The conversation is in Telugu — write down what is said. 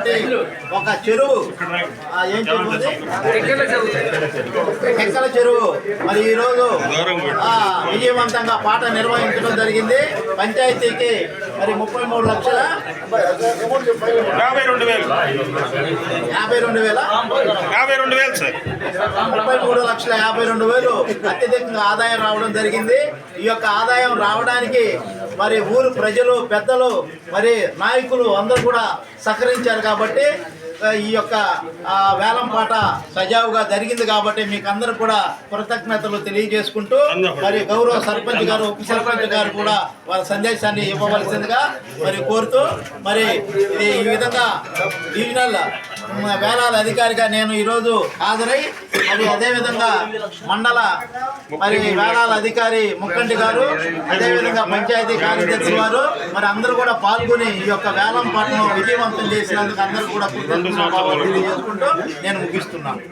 ఉన్నటువంటి ఒక చెరువు. ఆ, ఏం చెరువు చెరువు? మరి ఈ రోజు ఆ, విజయవంతంగా పాట నిర్వహించడం జరిగింది. పంచాయతీకి మరి ముప్పై మూడు లక్షల? యాభై రెండు వేలు. యాభై రెండు వేల? యాభై రెండు వేలు సార్. ముప్పై మూడు లక్షల యాభై రెండు వేలు అత్యధికంగా ఆదాయం రావడం జరిగింది. ఈ యొక్క ఆదాయం రావడానికి మరి ఊరు ప్రజలు పెద్దలు మరి నాయకులు అందరూ కూడా సహకరించారు కాబట్టి ఈ యొక్క ఆ, వేలం పాట సజావుగా జరిగింది కాబట్టి మీకు అందరూ కూడా కృతజ్ఞతలు తెలియజేసుకుంటూ మరి గౌరవ సర్పంచ్ గారు ఉప సర్పంచ్ గారు కూడా వాళ్ళ సందేశాన్ని ఇవ్వవలసిందిగా మరి కోరుతూ మరి ఇది ఈ విధంగా డివిజనల్ వేలాల అధికారిగా నేను ఈరోజు హాజరై మరి అదేవిధంగా మండల మరి వేలాల అధికారి ముక్కంటి గారు అదేవిధంగా పంచాయతీ కార్యదర్శి వారు మరి అందరూ కూడా పాల్గొని ఈ యొక్క వేలం పాటను విజయవంతం చేసినందుకు అందరూ కూడా తెలియజేసుకుంటూ నేను ముగిస్తున్నాను.